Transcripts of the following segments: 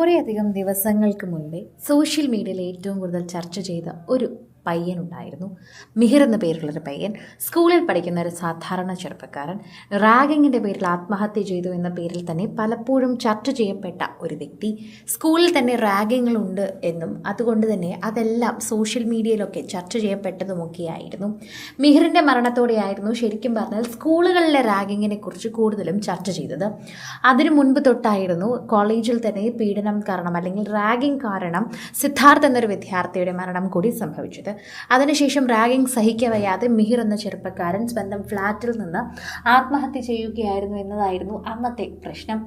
കുറേയധികം ദിവസങ്ങൾക്ക് മുൻപേ സോഷ്യൽ മീഡിയയിൽ ഏറ്റവും കൂടുതൽ ചർച്ച ചെയ്ത ഒരു പയ്യനുണ്ടായിരുന്നു. മിഹിർ എന്ന പേരുള്ളൊരു പയ്യൻ. സ്കൂളിൽ പഠിക്കുന്ന ഒരു സാധാരണ ചെറുപ്പക്കാരൻ. റാഗിങ്ങിന്റെ പേരിൽ ആത്മഹത്യ ചെയ്തു എന്ന പേരിൽ തന്നെ പലപ്പോഴും ചർച്ച ചെയ്യപ്പെട്ട ഒരു വ്യക്തി. സ്കൂളിൽ തന്നെ റാഗിങ്ങുകളുണ്ട് എന്നും അതുകൊണ്ട് തന്നെ അതെല്ലാം സോഷ്യൽ മീഡിയയിലൊക്കെ ചർച്ച ചെയ്യപ്പെട്ടതുമൊക്കെയായിരുന്നു. മിഹിറിന്റെ മരണത്തോടെയായിരുന്നു ശരിക്കും പറഞ്ഞാൽ സ്കൂളുകളിലെ റാഗിങ്ങിനെ കുറിച്ച് കൂടുതലും ചർച്ച ചെയ്തത്. അതിനു മുൻപ് തൊട്ടായിരുന്നു കോളേജിൽ തന്നെ പീഡനം കാരണം അല്ലെങ്കിൽ റാഗിംഗ് കാരണം സിദ്ധാർത്ഥ് എന്നൊരു വിദ്യാർത്ഥിയുടെ മരണം കൂടി സംഭവിച്ചത്. അതിനുശേഷം റാഗിംഗ് സഹിക്കവയ്യാതെ മിഹിർ എന്ന ചെറുപ്പക്കാരൻ സ്വന്തം ഫ്ലാറ്റിൽ നിന്ന് ആത്മഹത്യ ചെയ്യുകയായിരുന്നു എന്നതായിരുന്നു അന്നത്തെ പ്രശ്നം.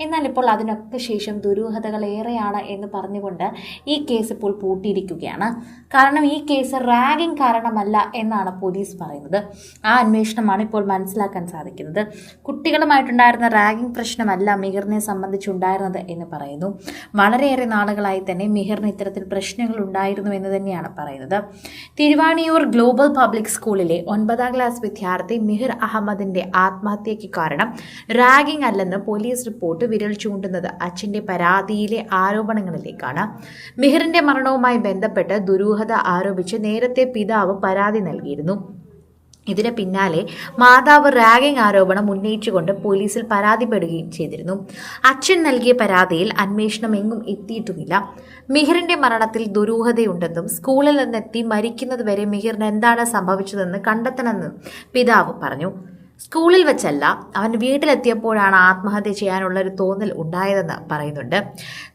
എന്നാൽ ഇപ്പോൾ അതിനൊക്കെ ശേഷം ദുരൂഹതകൾ ഏറെയാണ് എന്ന് പറഞ്ഞുകൊണ്ട് ഈ കേസ് ഇപ്പോൾ പൂട്ടിയിരിക്കുകയാണ്. കാരണം ഈ കേസ് റാഗിംഗ് കാരണമല്ല എന്നാണ് പോലീസ് പറയുന്നത്. ആ അന്വേഷണമാണ് ഇപ്പോൾ മനസ്സിലാക്കാൻ സാധിക്കുന്നത്. കുട്ടികളുമായിട്ടുണ്ടായിരുന്ന റാഗിംഗ് പ്രശ്നമല്ല മിഹിറിനെ സംബന്ധിച്ചുണ്ടായിരുന്നത് എന്ന് പറയുന്നു. വളരെയേറെ നാളുകളായി തന്നെ മിഹിറിന് ഇത്തരത്തിൽ പ്രശ്നങ്ങൾ ഉണ്ടായിരുന്നു എന്ന് തന്നെയാണ് പറയുന്നത്. തിരുവാണിയൂർ ഗ്ലോബൽ പബ്ലിക് സ്കൂളിലെ ഒൻപതാം ക്ലാസ് വിദ്യാർത്ഥി മിഹിർ അഹമ്മദിന്റെ ആത്മഹത്യയ്ക്ക് കാരണം റാഗിംഗ് അല്ലെന്ന് പോലീസ് റിപ്പോർട്ട് വിരൽ ചൂണ്ടുന്നത് അച്ഛന്റെ പരാതിയിലെ ആരോപണങ്ങളിലേക്കാണ്. മിഹിറിന്റെ മരണവുമായി ബന്ധപ്പെട്ട് ദുരൂഹത ആരോപിച്ച് നേരത്തെ പിതാവ് പരാതി നൽകിയിരുന്നു. ഇതിന് പിന്നാലെ മാതാവ് റാഗിംഗ് ആരോപണം ഉന്നയിച്ചുകൊണ്ട് പോലീസിൽ പരാതിപ്പെടുകയും ചെയ്തിരുന്നു. അച്ഛൻ നൽകിയ പരാതിയിൽ അന്വേഷണം എങ്ങും എത്തിയിട്ടുമില്ല. മിഹിറിന്റെ മരണത്തിൽ ദുരൂഹതയുണ്ടെന്നും സ്കൂളിൽ നിന്നെത്തി മരിക്കുന്നതുവരെ മിഹിറിന് എന്താണ് സംഭവിച്ചതെന്ന് കണ്ടെത്തണമെന്നും പിതാവ് പറഞ്ഞു. സ്കൂളിൽ വെച്ചല്ല അവൻ വീട്ടിലെത്തിയപ്പോഴാണ് ആത്മഹത്യ ചെയ്യാനുള്ള ഒരു തോന്നൽ ഉണ്ടായതെന്ന് പറയുന്നുണ്ട്.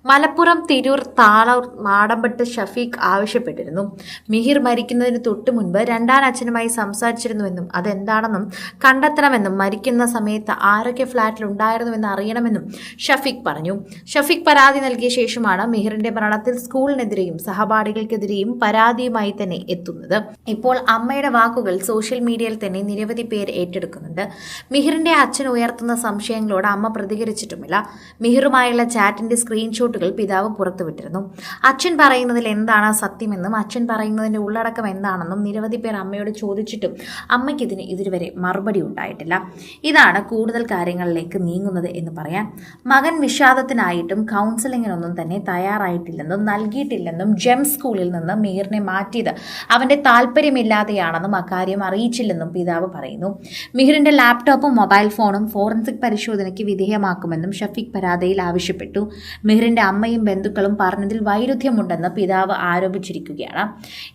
മലപ്പുറം തിരൂർ താളൂർ മാടമ്പട്ട് ഷഫീഖ് ആവശ്യപ്പെട്ടിരുന്നു. മിഹിർ മരിക്കുന്നതിന് തൊട്ടു മുൻപ് രണ്ടാം അച്ഛനുമായി സംസാരിച്ചിരുന്നുവെന്നും അതെന്താണെന്നും കണ്ടെത്തണമെന്നും മരിക്കുന്ന സമയത്ത് ആരൊക്കെ ഫ്ലാറ്റിൽ ഉണ്ടായിരുന്നുവെന്ന് അറിയണമെന്നും ഷഫീഖ് പറഞ്ഞു. ഷഫീഖ് പരാതി നൽകിയ ശേഷമാണ് മിഹിറിന്റെ മരണത്തിൽ സ്കൂളിനെതിരെയും സഹപാഠികൾക്കെതിരെയും പരാതിയുമായി തന്നെ എത്തുന്നത്. ഇപ്പോൾ അമ്മയുടെ വാക്കുകൾ സോഷ്യൽ മീഡിയയിൽ തന്നെ നിരവധി പേർ ഏറ്റെടുക്കുന്നുണ്ട്. മിഹിറിന്റെ അച്ഛൻ ഉയർത്തുന്ന സംശയങ്ങളോട് അമ്മ പ്രതികരിച്ചിട്ടുമില്ല. മിഹിറുമായുള്ള ചാറ്റിന്റെ സ്ക്രീൻഷോട്ടുകൾ പിതാവ് പുറത്തുവിട്ടിരുന്നു. അച്ഛൻ പറയുന്നതിൽ എന്താണ് സത്യമെന്നും അച്ഛൻ പറയുന്നതിന്റെ ഉള്ളടക്കം എന്താണെന്നും നിരവധി പേർ അമ്മയോട് ചോദിച്ചിട്ടും അമ്മയ്ക്കിതിന് ഇതുവരെ മറുപടി ഉണ്ടായിട്ടില്ല. ഇതാണ് കൂടുതൽ കാര്യങ്ങളിലേക്ക് നീങ്ങുന്നത് എന്ന് പറയാം മകൻ വിഷാദത്തിനായിട്ടും കൗൺസിലിങ്ങിനൊന്നും തന്നെ തയ്യാറായിട്ടില്ലെന്നും നൽകിയിട്ടില്ലെന്നും ജെം സ്കൂളിൽ നിന്ന് മിഹിറിനെ മാറ്റിയത് അവന്റെ താല്പര്യമില്ലാതെയാണെന്നും അക്കാര്യം അറിയിച്ചില്ലെന്നും പിതാവ് പറയുന്നു. മിഹിറിന്റെ ലാപ്ടോപ്പും മൊബൈൽ ഫോണും ഫോറൻസിക് പരിശോധനയ്ക്ക് വിധേയമാക്കുമെന്നും ഷഫീഖ് പരാതിയിൽ ആവശ്യപ്പെട്ടു. മിഹിറിന്റെ അമ്മയും ബന്ധുക്കളും പറഞ്ഞതിൽ വൈരുദ്ധ്യമുണ്ടെന്ന് പിതാവ് ആരോപിച്ചിരിക്കുകയാണ്.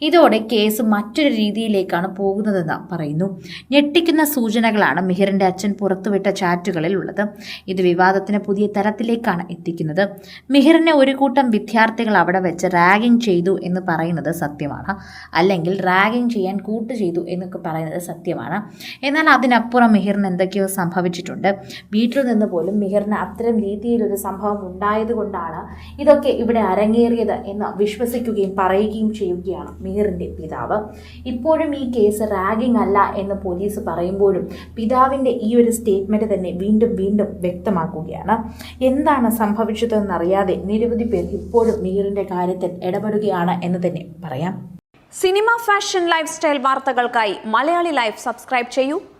ഇതോടെ കേസ് മറ്റൊരു രീതിയിലേക്കാണ് പോകുന്നതെന്ന് പറയുന്നു. ഞെട്ടിക്കുന്ന സൂചനകളാണ് മിഹിറിന്റെ അച്ഛൻ പുറത്തുവിട്ട ചാറ്റുകളിൽ ഉള്ളത്. ഇത് വിവാദത്തിന് പുതിയ തലത്തിലേക്കാണ് എത്തിക്കുന്നത്. മിഹിറിനെ ഒരു കൂട്ടം വിദ്യാർത്ഥികൾ അവിടെ വെച്ച് റാഗിംഗ് ചെയ്തു എന്ന് പറയുന്നത് സത്യമാണ്. അല്ലെങ്കിൽ റാഗിംഗ് ചെയ്യാൻ കൂട്ടു ചെയ്തു എന്നൊക്കെ പറയുന്നത് സത്യമാണ്. എന്നാൽ അതിനപ്പുറം മിഹിറിന് എന്തൊക്കെയോ സംഭവിച്ചിട്ടുണ്ട്. വീട്ടിൽ നിന്ന് പോലും മിഹിറിന് അത്തരം രീതിയിലൊരു സംഭവം ഉണ്ടായതുകൊണ്ടാണ് ഇതൊക്കെ ഇവിടെ അരങ്ങേറിയത് എന്ന് വിശ്വസിക്കുകയും പറയുകയും ചെയ്യുകയാണ് മിഹിറിന്റെ പിതാവ്. ഇപ്പോഴും ഈ കേസ് റാഗിംഗ് അല്ല എന്ന് പോലീസ് പറയുമ്പോഴും പിതാവിന്റെ ഈ ഒരു സ്റ്റേറ്റ്മെന്റ് തന്നെ വീണ്ടും വീണ്ടും വ്യക്തമാക്കുകയാണ്. എന്താണ് സംഭവിച്ചതെന്നറിയാതെ നിരവധി പേർ ഇപ്പോഴും മിഹിറിന്റെ കാര്യത്തിൽ ഇടപെടുകയാണ് എന്ന് തന്നെ പറയാം. സിനിമ ഫാഷൻ ലൈഫ് സ്റ്റൈൽ വാർത്തകൾക്കായി മലയാളി ലൈഫ് സബ്സ്ക്രൈബ് ചെയ്യൂ.